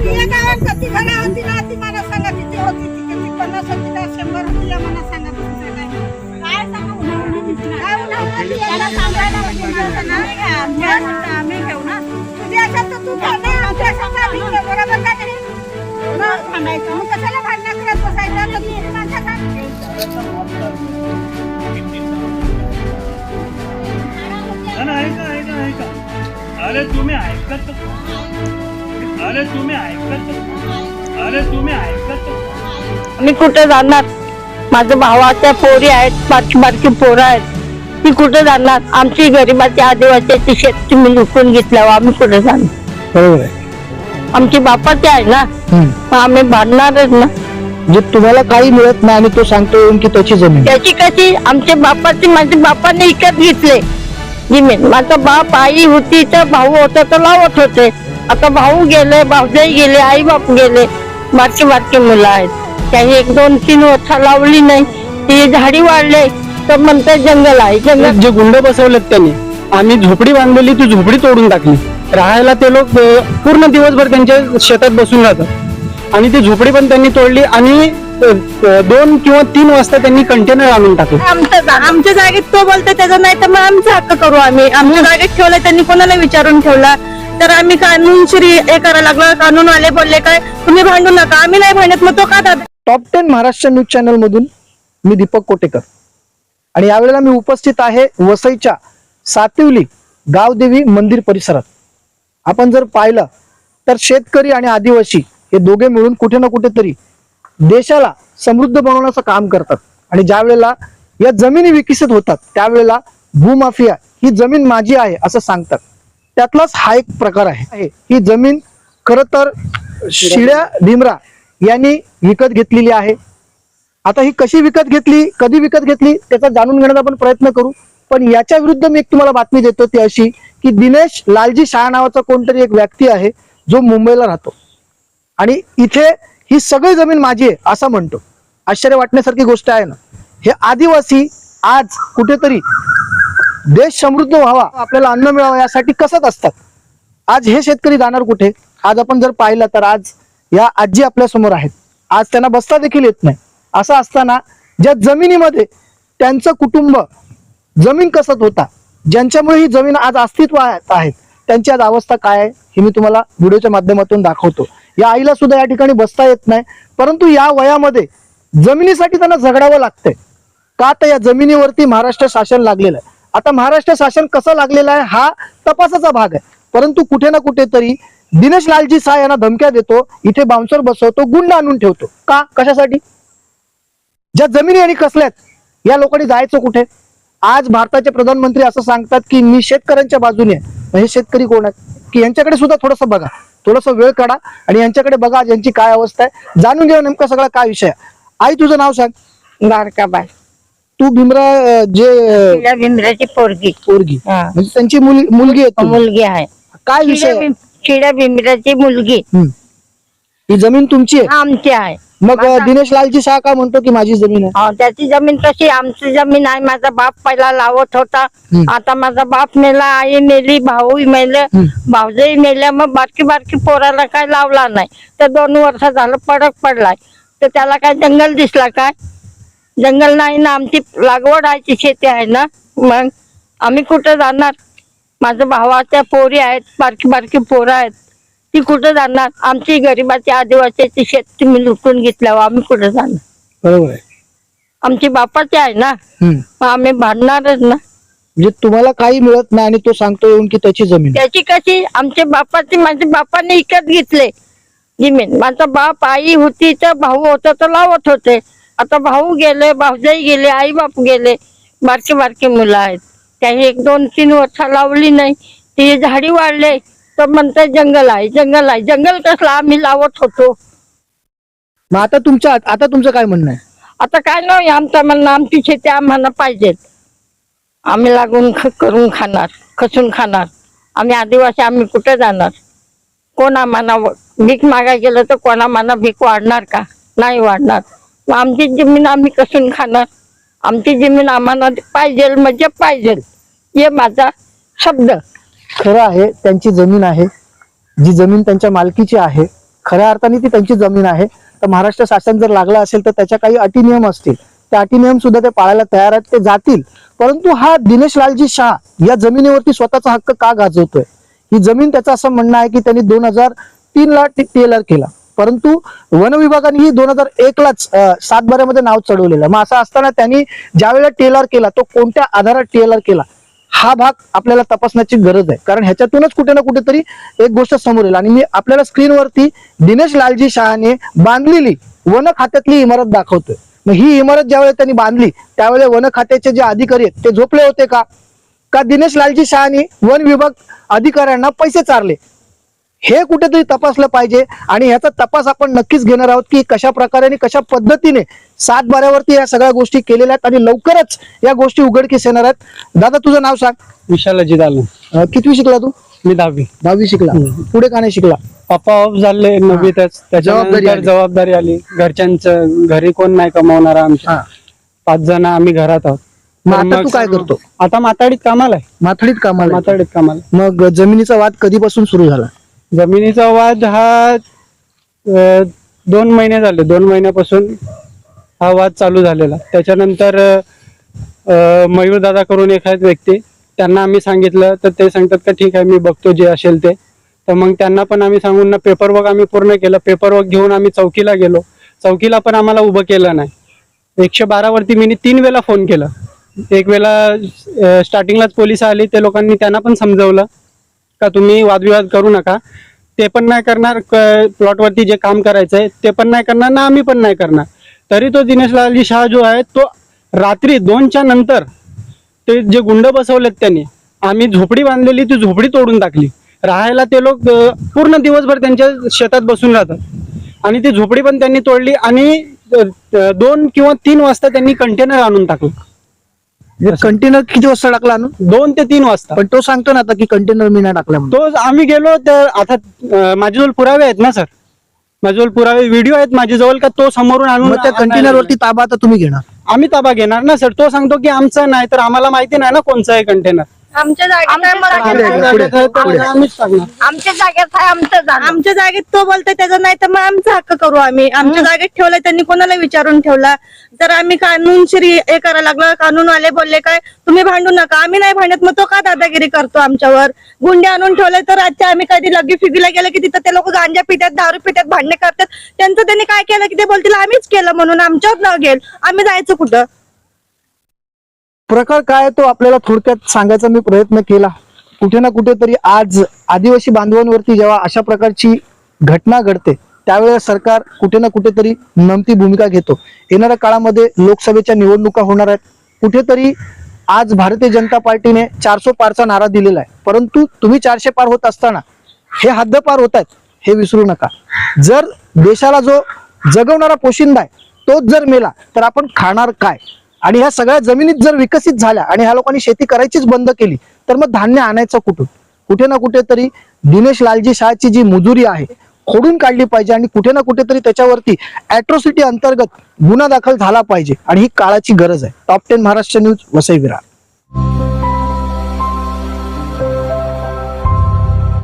या गावात कधी घरा होती ना ती मला सांगा किती होती ती किती पन्नास होती का शंभर होती या मला सांगा काय सांगा काय याला म्हणजे नाही का आमच्या आम्ही घेऊ ना तुझ्या तर तू आमच्या बरोबर का नाही. मग भांडायचं मग कशाला भांडणं करत बसायचं तर काय ऐका ऐका ऐका अरे तुम्ही ऐकत तर- अरे तुम्ही ऐकत अरे तुम्ही ऐकत मी कुठे जाणार? माझ्या भावाच्या पोरी आहेत बारकी बारकी पोरं आहेत. ती कुठे जाणार? आमची गरिबाची आदिवासीची शेती मी लुटून घेतल्यावर आम्ही कुठे जाणार? बरोबर आहे. आमची बापाची आहे ना? आम्ही भांडणारच ना? म्हणजे तुम्हाला काही मिळत नाही आणि तो सांगतो येऊन की त्याची जमीन. त्याची कशी? आमच्या बापाची माझ्या बापाने विकत घेतले. जमीन माझा बाप आई होती तर भाऊ होता तर लावत होते. आता भाऊ गेले भाऊजाई गेले आई बाप गेले. बारके बारके मुलं आहेत. काही एक दोन तीन वर्ष लावली नाही. ती झाडी वाढले तर म्हणतात जंगल आहे. जंगल जे गुंड बसवलेत त्यांनी आम्ही झोपडी बांधलेली ती झोपडी तोडून टाकली. राहायला ते लोक पूर्ण दिवसभर त्यांच्या शेतात बसून राहतात. आणि ती झोपडी पण त्यांनी तोडली आणि दोन किंवा तीन वाजता त्यांनी कंटेनर आणून टाकले. आमचं आमच्या जागेत तो बोलतो त्याचं नाही तर मग आमचा हक्क करू आम्ही. आमच्या जागेत ठेवलं त्यांनी कोणाला विचारून ठेवला? तर आम्ही कानूनश्री हे करायला लागलो. कानूनवाले बोलले काय तुम्ही भांडू नका आम्ही नाही भांडत मग तो का दादा top ten Maharashtra news channel मधून मी दीपक कोटेकर. आणि यावेळेला मी उपस्थित आहे वसईच्या सातिवली गावदेवी मंदिर परिसरात. आपण जर पाहिलं तर शेतकरी आणि आदिवासी हे दोघे मिळून कुठे ना कुठेतरी देशाला समृद्ध बनवण्याचं काम करतात. आणि ज्या वेळेला या जमिनी विकसित होतात त्यावेळेला भूमाफिया ही जमीन माझी आहे असं सांगतात. त्यातलाच हा एक प्रकार आहे. ही जमीन खर तर शिड्या भीमरा यांनी विकत घेतलेली आहे. आता ही कशी विकत घेतली कधी विकत घेतली त्याचा जाणून घेण्याचा आपण प्रयत्न करू. पण याच्या विरुद्ध मी एक तुम्हाला बातमी देतो ती अशी की दिनेश लालजी शाह नावाचा कोणतरी एक व्यक्ती आहे जो मुंबईला राहतो. आणि इथे ही सगळी जमीन माझी आहे असं म्हणतो. आश्चर्य वाटण्यासारखी गोष्ट आहे ना. हे आदिवासी आज कुठेतरी देश समृद्ध व्हावा आपल्याला अन्न मिळावं यासाठी कसत असतात? आज हे शेतकरी जाणार कुठे? आज आपण जर पाहिलं तर आज या आजी आपल्यासमोर आहेत. आज त्यांना बसता देखील येत नाही. असं असताना ज्या जमिनीमध्ये त्यांचं कुटुंब जमीन कसत होता ज्यांच्यामुळे ही जमीन आज अस्तित्वात आहे त्यांची आज अवस्था काय आहे हे मी तुम्हाला व्हिडिओच्या माध्यमातून दाखवतो. या आईला सुद्धा या ठिकाणी बसता येत नाही परंतु या वयामध्ये जमिनीसाठी त्यांना झगडावं लागतंय. का तर या जमिनीवरती महाराष्ट्र शासन लागलेलं आहे? आता महाराष्ट्र शासन कसं लागलेलं आहे हा तपासाचा भाग आहे. परंतु कुठे ना कुठेतरी दिनेश लालजी शाह यांना धमक्या देतो इथे बाउन्सर बसवतो गुंड आणून ठेवतो. का? कशासाठी? ज्या जमिनी यांनी कसल्यात या लोकांनी जायचं कुठे? आज भारताचे प्रधानमंत्री असं सांगतात की मी शेतकऱ्यांच्या बाजूने आहे. हे शेतकरी कोण आहेत? की यांच्याकडे सुद्धा थोडस बघा. थोडस वेळ काढा आणि यांच्याकडे बघा यांची काय अवस्था आहे. जाणून घेऊ नेमका सगळा काय विषय आई तुझं नाव सांग. बारकाबाई तू भीमरा जे तिला भीमराची पोरगी. पोरगी. हा. म्हणजे त्यांची मुली मुलगी आहे तू. मुलगी आहे. काय विषय? भीम- चिड्या भीमराची मुलगी. हम्म. ही जमीन तुमची आहे? आमची आहे. मग अं, दिनेश लालजी शाह का म्हणतो की माझी जमीन आहे? त्याची जमीन कशी आमची जमीन आहे. माझा बाप पहिला लावत होता. हम्म. आता माझा बाप मेला आई मेली भाऊ मेले हम्म. भाऊजाई मेल्या मग बारकी बारकी पोराला काय लावला नाही. तर दोन वर्ष झालं पडक पडलाय. तर त्याला काय जंगल दिसला काय? जंगल नाही ना आमची लागवड आहे ती शेती आहे ना. मग आम्ही कुठं जाणार? माझ्या भावाच्या पोरी आहेत बारकी बारकी पोरं आहेत. ती कुठं जाणार? आमची गरिबाची आदिवासीची शेती मी लुटून घेतल्यावर आम्ही कुठं जाणार? बरोबर आहे. आमची बापाची आहे ना. हम्म. मग आम्ही भांडणारच ना. म्हणजे तुम्हाला काही मिळत नाही आणि तो सांगतो येऊन की त्याची जमीन. आहे. त्याची कशी? आमच्या बापाची माझ्या बापाने विकत घेतले. जमीन माझा बाप आई होती तर भाऊ होता तर लावत होते. आता भाऊ गेले भाऊजाई गेले आई बाप गेले बारके बारके मुलं आहेत. काही एक दोन तीन वर्ष लावली नाही. ती झाडी वाढले तर म्हणतात जंगल आहे जंगल आहे. जंगल कसला आम्ही लावत होतो. मग आता तुमच्या आता तुमचं काय म्हणणं आहे? आता काय नाही आमचं म्हणणं आमची शेती आम्हाला पाहिजेत आम्ही लागून ख करून खाणार खसून खाणार. आम्ही आदिवासी आम्ही कुठे जाणार? कोण व- भीक मागायला गेलं तर कोण आम्हाला भीक वाढणार का? नाही वाढणार. आमची जमीन आम्ही कसून खाणार? आमची जमीन आम्हाला पाहिजे म्हणजे पाहिजे. हे माझा शब्द. खरं आहे त्यांची जमीन आहे. जी जमीन त्यांच्या मालकीची आहे खऱ्या अर्थाने ती त्यांची जमीन आहे. तर महाराष्ट्र शासन जर लागलं असेल तर त्याच्या काही अटी नियम असतील. त्या अटी नियम सुद्धा ते पाळायला तयार आहेत ते जातील. परंतु हा दिनेश लालजी शाह या जमिनीवरती स्वतःचा हक्क का गाजवतोय? ही जमीन त्याचं असं म्हणणं आहे की त्यांनी दोन हजार तीन ला टीएलआर केला. परंतु वन विभागाने दोन हजार एक लाच सातबाऱ्यामध्ये नाव चढवलेलं आहे. मग असं असताना त्यांनी ज्या वेळेला टीएलआर केला तो कोणत्या आधारात टेलर केला हा भाग आपल्याला तपासण्याची गरज आहे. कारण ह्याच्यातूनच कुठे ना कुठेतरी एक गोष्ट समोर येईल. आणि मी आपल्याला स्क्रीनवरती दिनेश लालजी शहाने बांधलेली वन खात्यातली इमारत दाखवतोय. मग ही इमारत ज्यावेळेला त्यांनी बांधली त्यावेळेला वन खात्याचे जे अधिकारी आहेत ते झोपले होते का? का दिनेश लालजी शहाने वन विभाग अधिकाऱ्यांना पैसे चारले? हे कुठेतरी तपासलं पाहिजे आणि ह्याचा तपास आपण नक्कीच घेणार आहोत की कशा प्रकारे आणि कशा पद्धतीने सात बाऱ्यावरती या सगळ्या गोष्टी केलेल्या आहेत आणि लवकरच या गोष्टी उघडकीस येणार आहेत. दादा तुझं नाव सांग. विशाल अजित आलो. कितवी शिकला तू? मी दहावी. दहावी शिकला. पुढे का नाही शिकला? पप्पा ऑफ झाले नववीतच आली. जबाबदारी आली. घरच्यांचं घरी कोण नाही कमावणारा आमच्या. पाच जण आम्ही घरात आहोत. आता तू काय करतो? आता माताडीत कामाला आहे. माथडीत कामाला. माताडीत कामाला मग जमिनीचा वाद कधीपासून सुरू झाला? जमिनीचा वाद हा दोन महिने झाले. दोन महिन्यापासून हा वाद चालू झालेला. त्याच्यानंतर मयूर दादा करून एखाद व्यक्ती त्यांना आम्ही सांगितलं तर ते सांगतात का ठीक आहे मी बघतो जे असेल ते. तर मग त्यांना पण आम्ही सांगून ना पेपरवर्क आम्ही पूर्ण केलं. पेपरवर्क घेऊन आम्ही चौकीला गेलो. चौकीला पण आम्हाला उभं केलं नाही. एकशे बारावरती मी तीन वेळा फोन केला. एक वेळा स्टार्टिंगलाच पोलीस आली ते लोकांनी त्यांना पण समजवलं. का तुम्ही वादविवाद करू नका. ते पण नाही करणार प्लॉटवरती जे काम करायचंय ते पण नाही करणार ना आम्ही पण नाही करणार. तरी तो दिनेश लालजी शाह जो आहे तो रात्री दोनच्या नंतर ते जे गुंड बसवलेत त्यांनी आम्ही झोपडी बांधलेली ती झोपडी तोडून टाकली. राहायला ते लोक पूर्ण दिवसभर त्यांच्या शेतात बसून राहतात. आणि ती झोपडी पण त्यांनी तोडली आणि दोन किंवा तीन वाजता त्यांनी कंटेनर आणून टाकलं. कंटेनर किती वाजता टाकला आणून? दोन ते तीन वाजता. पण तो सांगतो ना आता की कंटेनर मी नाही टाकला म्हणून. तो आम्ही गेलो तर आता अं, माझ्याजवळ पुरावे आहेत ना सर? माझ्याजवळ पुरावे व्हिडिओ आहेत माझ्याजवळ का तो समोरून आणून मग त्या कंटेनर वरती ताबा आता तुम्ही घेणार. आम्ही ताबा घेणार ना सर? तो सांगतो की आमचा नाही तर आम्हाला माहिती नाही ना कोणचा आहे कंटेनर आमच्या जागेत आहे, पुढे, मराठी पुढे, आहे. पुढे. आम्हीच टाकणार आमच्या जागेत आहे आमचं जागा आमच्या जागेत तो बोलतोय त्याचा नाही तर मग आमचा हक्क करू आम्ही. आमच्या जागेत ठेवलाय त्यांनी कोणाला विचारून ठेवला? तर आम्ही कानूनशिरी हे करायला लागलो कानूनवाले बोलले काय तुम्ही भांडू नका आम्ही नाही भांडत मग तो का दादागिरी करतो आमच्यावर? गुंडे आणून ठेवले तर आजच्या आम्ही कधी लगी फिगीला गेलं की तिथं ते लोक गांजा पितात दारू पितात भांडणे करतात? त्यांचं त्यांनी काय केलं की ते बोलतील आम्हीच केलं म्हणून आमच्यावर न गेल आम्ही जायचं कुठं? प्रकार काय आहे तो आपल्याला थोडक्यात सांगायचा मी प्रयत्न केला. कुठे ना कुठेतरी आज आदिवासी बांधवांवरती जेव्हा अशा प्रकारची घटना घडते त्यावेळेस सरकार कुठे ना कुठेतरी नमती भूमिका घेतो. येणाऱ्या काळामध्ये लोकसभेच्या निवडणुका होणार आहेत. कुठेतरी आज भारतीय जनता पार्टीने चारशे पारचा नारा दिलेला आहे. परंतु तुम्ही चारशे पार होत असताना हे हद्दपार होत आहेत हे विसरू नका. जर देशाला जो जगवणारा पोशिंदा आहे तोच जर मेला तर आपण खाणार काय? आणि ह्या सगळ्या जमिनीत जर विकसित झाल्या आणि ह्या लोकांनी शेती करायचीच बंद केली तर मग धान्य आणायचं कुठून? कुठे ना कुठेतरी दिनेश लालजी शाहची जी मुजुरी आहे खोडून काढली पाहिजे आणि कुठे ना कुठेतरी त्याच्यावरती अॅट्रॉसिटी अंतर्गत गुन्हा दाखल झाला पाहिजे. आणि ही काळाची गरज आहे. Top ten Maharashtra news Vasai Virar.